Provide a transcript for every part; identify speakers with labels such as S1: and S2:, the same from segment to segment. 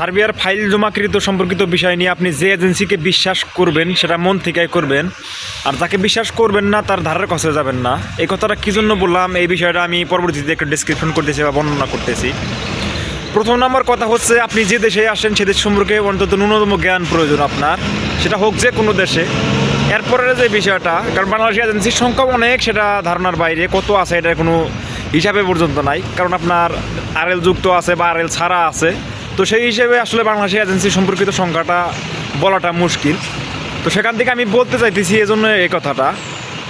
S1: সার্বিয়ার ফাইল জমাকৃত সম্পর্কিত বিষয় নিয়ে আপনি যে এজেন্সিকে বিশ্বাস করবেন, সেটা মন থেকে করবেন। আর যাকে বিশ্বাস করবেন না, তার ধারের কাছে যাবেন না। এই কথাটা কী জন্য বললাম? এই বিষয়টা আমি পরবর্তীতে একটু ডিসক্রিপশন করতেছি বা বর্ণনা করতেছি। প্রথম নম্বর কথা হচ্ছে, আপনি যে দেশে আসেন, সে দেশ সম্পর্কে অন্তত ন্যূনতম জ্ঞান প্রয়োজন আপনার। সেটা হোক যে কোনো দেশে। এরপরে যে বিষয়টা, কারণ বাংলাদেশ এজেন্সির সংখ্যা অনেক, সেটা ধারণার বাইরে। কত আছে এটার কোনো হিসাবে পর্যন্ত নাই। কারণ আপনার আরএল যুক্ত আছে বা আরএল ছাড়া আছে। তো সেই হিসেবে আসলে বাংলাদেশ এজেন্সি সম্পর্কিত সংখ্যাটা বলাটা মুশকিল। তো সেখান থেকে আমি বলতে চাইতেছি এই জন্য এই কথাটা,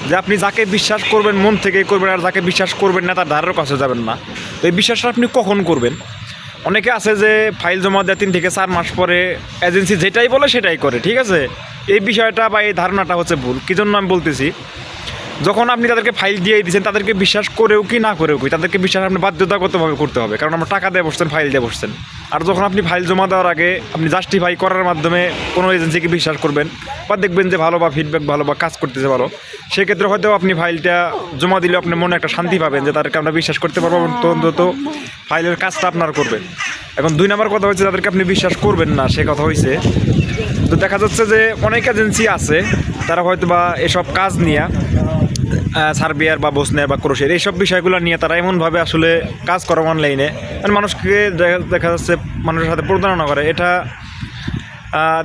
S1: যে আপনি যাকে বিশ্বাস করবেন মন থেকে করবেন আর যাকে বিশ্বাস করবেন না তার ধারের কাছে যাবেন না। তো এই বিশ্বাসটা আপনি কখন করবেন? অনেকে আছে যে ফাইল জমা দেয় তিন থেকে চার মাস পরে এজেন্সি যেটাই বলে সেটাই করে, ঠিক আছে? এই বিষয়টা বা এই ধারণাটা হচ্ছে ভুল। কী জন্য আমি বলতেছি? যখন আপনি তাদেরকে ফাইল দিয়ে দিচ্ছেন তাদেরকে বিশ্বাস করেও কি না করেও কি, তাদেরকে বিশ্বাস আপনি বাধ্যতাগতভাবে করতে হবে, কারণ আমরা টাকা দিয়ে বসছেন ফাইল দিয়ে বসছেন। আর যখন আপনি ফাইল জমা দেওয়ার আগে আপনি জাস্টিফাই করার মাধ্যমে কোনো এজেন্সিকে বিশ্বাস করবেন বা দেখবেন যে ভালো বা ফিডব্যাক ভালো বা কাজ করতেছে ভালো, সেক্ষেত্রে হয়তো আপনি ফাইলটা জমা দিলে আপনি মনে একটা শান্তি পাবেন যে তাদেরকে আমরা বিশ্বাস করতে পারব অন্তত ফাইলের কাজটা আপনার করবে এখন দুই নম্বর কথা হচ্ছে তাদেরকে আপনি বিশ্বাস করবেন না, সে কথা হয়েছে তো দেখা যাচ্ছে যে অনেক এজেন্সি আছে, তারা হয়তো বা এসব কাজ নিয়ে সার্বিয়ার বা বসনিয়ার বা ক্রোশের এইসব বিষয়গুলো নিয়ে তারা এমনভাবে আসলে কাজ করে অনলাইনে মানে মানুষকে দেখা- যাচ্ছে মানুষের সাথে প্রতারণা করে। এটা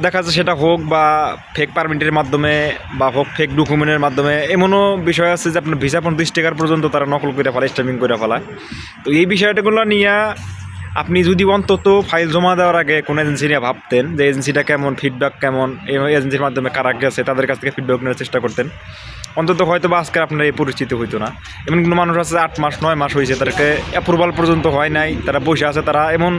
S1: দেখা যাচ্ছে সেটা হোক বা ফেক পারমিটের মাধ্যমে বা হোক ফেক ডকুমেন্টের মাধ্যমে, এমনও বিষয় আছে যে আপনার ভিসা পঁয়ত্রিশ টাকার পর্যন্ত তারা নকল করে ফেলায় স্ট্যাম্পিং করে ফেলায়। তো এই বিষয়টাগুলো নিয়ে আপনি যদি অন্তত ফাইল জমা দেওয়ার আগে কোনো এজেন্সি নিয়ে ভাবতেন যে এজেন্সিটা কেমন ফিডব্যাক কেমন, এই এজেন্সির মাধ্যমে কারা গেছে, তাদের কাছ থেকে ফিডব্যাক নেওয়ার চেষ্টা করতেন। অন্তত হয়তো বা আজকে আপনার এই পরিস্থিতি হইতো না। এমন কোনো মানুষ আছে আট মাস, নয় মাস হয়েছে তাদেরকে অ্যাপ্রুভাল পর্যন্ত হয় নাই, তারা বসে আছে, তারা এমন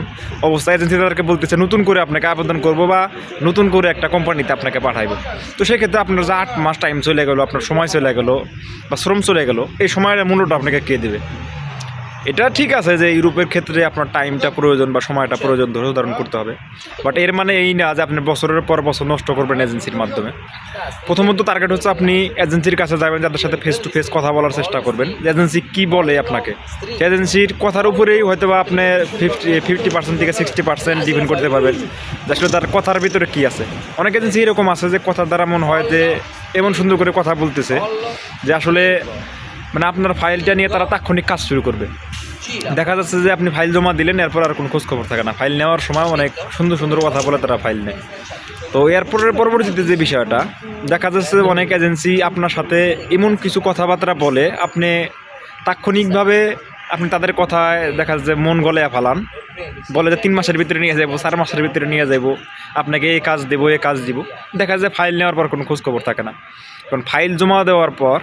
S1: অবস্থা এজেন্সি তাদেরকে বলতেছে, নতুন করে আপনাকে আবেদন করব বা নতুন করে একটা কোম্পানিতে আপনাকে পাঠাইবো। তো সেক্ষেত্রে আপনার যে আট মাস টাইম চলে গেলো, আপনার সময় চলে গেলো বা শ্রম চলে গেলো, এই সময়ের মূল্যটা আপনাকে কে দেবে? এটা ঠিক আছে যে ইউরোপের ক্ষেত্রে আপনার টাইমটা প্রয়োজন বা সময়টা প্রয়োজন ধরে ধারণ করতে হবে। বাট এর মানে এই না যে আপনি বছরের পর বছর নষ্ট করবেন এজেন্সির মাধ্যমে। প্রথমত টার্গেট হচ্ছে আপনি এজেন্সির কাছে যাবেন, যাদের সাথে ফেস টু ফেস কথা বলার চেষ্টা করবেন। এজেন্সি কি বলে আপনাকে? এজেন্সির কথার উপরেই হয়তো বা আপনি ফিফটি ফিফটি পার্সেন্ট থেকে সিক্সটি পার্সেন্ট ডিপেন্ড করতে পারবেন আসলে তার কথার ভিতরে কি আছে। অনেক এজেন্সি এরকম আছে যে কথার দ্বারা মনে হয় যে এমন সুন্দর করে কথা বলতেছে যে আসলে মানে আপনার ফাইলটা নিয়ে তারা তাৎক্ষণিক কাজ শুরু করবে। দেখা যাচ্ছে যে আপনি ফাইল জমা দিলেন, এরপর আর কোনো খোঁজখবর থাকে না। ফাইল নেওয়ার সময় অনেক সুন্দর সুন্দর কথা বলে তারা ফাইল নেয়। তো এরপরের পরবর্তীতে যে বিষয়টা, দেখা যাচ্ছে অনেক এজেন্সি আপনার সাথে এমন কিছু কথাবার্তা বলে, আপনি তাৎক্ষণিকভাবে আপনি তাদের কথায় দেখা যাচ্ছে মন গলায় ফালান। বলে যে তিন মাসের ভিতরে নিয়ে যাব চার মাসের ভিতরে নিয়ে যাব আপনাকে এই কাজ দেবো, এই কাজ দিব। দেখা যায় ফাইল নেওয়ার পর কোনো খোঁজখবর থাকে না। কারণ ফাইল জমা দেওয়ার পর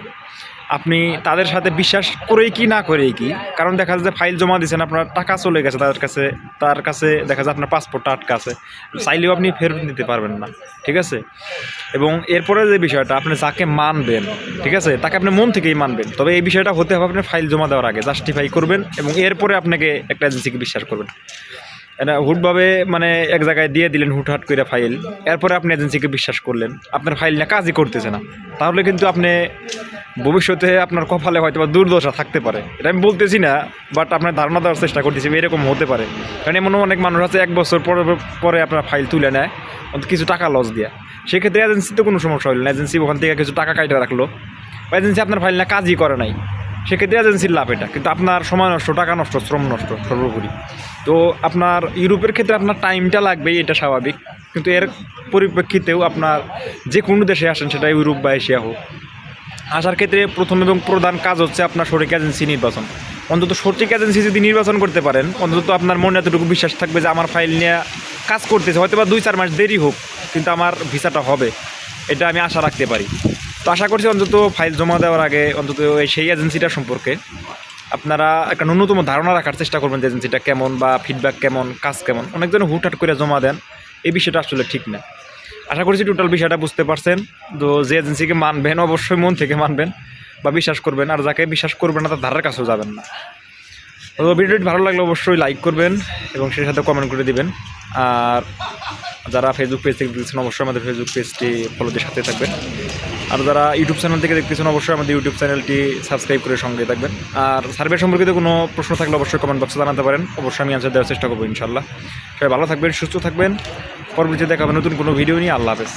S1: আপনি তাদের সাথে বিশ্বাস করেই কি, না করেই কি? কারণ দেখা যায় যে ফাইল জমা দিয়েছেন আপনার টাকা চলে গেছে তাদের কাছে, তার কাছে দেখা যায় আপনার পাসপোর্টটা আটকা আছে। চাইলেও আপনি ফেরত দিতে পারবেন না, ঠিক আছে? এবং এরপরে যে বিষয়টা, আপনি যাকে মানবেন, ঠিক আছে? তাকে আপনি মন থেকেই মানবেন। তবে এই বিষয়টা হতে হবে, আপনি ফাইল জমা দেওয়ার আগে জাস্টিফাই করবেন এবং এরপরে আপনাকে একটা এজেন্সিকে বিশ্বাস করবেন। এটা হুটভাবে মানে এক জায়গায় দিয়ে দিলেন হুটহাট করে ফাইল। এরপরে আপনি এজেন্সিকে বিশ্বাস করলেন। আপনার ফাইল না কাজই করতেছে না। তাহলে কিন্তু আপনি ভবিষ্যতে আপনার কপালে হয়তো বা দুর্দশা থাকতে পারে। এটা আমি বলতেছি না বাট আপনার ধারণা দেওয়ার চেষ্টা করতেছি এরকম হতে পারে। কারণ এমন অনেক মানুষ আছে, এক বছর পরে পরে আপনার ফাইল তুলে নেয় কিছু টাকা লস দিয়ে। সেক্ষেত্রে এজেন্সিতে কোনো সমস্যা হলো না। এজেন্সি ওখান থেকে কিছু টাকা কাটে রাখল। এজেন্সি আপনার ফাইল না কাজই করে নাই। সেক্ষেত্রে এজেন্সির লাভ এটা। কিন্তু আপনার সময় নষ্ট, টাকা নষ্ট, শ্রম নষ্ট সর্বোপরি। তো আপনার ইউরোপের ক্ষেত্রে আপনার টাইমটা লাগবেই, এটা স্বাভাবিক। কিন্তু এর পরিপ্রেক্ষিতেও আপনার যে কোনো দেশে আসেন, সেটা ইউরোপ বা এশিয়া হোক। আসার ক্ষেত্রে প্রথম এবং প্রধান কাজ হচ্ছে আপনার সঠিক এজেন্সি নির্বাচন। অন্তত সঠিক এজেন্সি যদি নির্বাচন করতে পারেন, অন্তত আপনার মনে এতটুকু বিশ্বাস থাকবে যে আমার ফাইল নিয়ে কাজ করতেছে। হয়তো বা দুই চার মাস দেরি হোক, কিন্তু আমার ভিসাটা হবে। এটা আমি আশা রাখতে পারি। তো আশা করছি অন্তত ফাইল জমা দেওয়ার আগে অন্তত সেই এজেন্সিটা সম্পর্কে আপনারা একটা ন্যূনতম ধারণা রাখার চেষ্টা করবেন যে এজেন্সিটা কেমন বা ফিডব্যাক কেমন, কাজ কেমন। অনেকজন হুটহাট করে জমা দেন, এই বিষয়টা আসলে ঠিক না। আশা করছি টোটাল বিষয়টা বুঝতে পারছেন। তো যে এজেন্সিকে মানবেন, অবশ্যই মন থেকে মানবেন বা বিশ্বাস করবেন। আর যাকে বিশ্বাস করবেন না, তার ধারের কাছেও যাবেন না। তো ভিডিওটি ভালো লাগলে অবশ্যই লাইক করবেন এবং সেই সাথে কমেন্ট করে দিবেন। আর যারা ফেসবুক পেজ থেকে দেখতেছেন, অবশ্যই আমাদের ফেসবুক পেজটি ফলো দিয়ে সাথে থাকবেন। আর যারা ইউটিউব চ্যানেল থেকে দেখতেছেন, অবশ্যই আমাদের ইউটিউব চ্যানেলটি সাবস্ক্রাইব করে সঙ্গে থাকবেন। আর সার্ভে সম্পর্কিত কোনো প্রশ্ন থাকলে অবশ্যই কমেন্ট বক্সে জানাতে পারেন। অবশ্যই আমি আনসার দেওয়ার চেষ্টা করব ইনশাল্লাহ সবাই ভালো থাকবেন, সুস্থ থাকবেন। পরবর্তীতে দেখাবেন নতুন কোনো ভিডিও নিয়ে। আল্লাহ হাফেজ।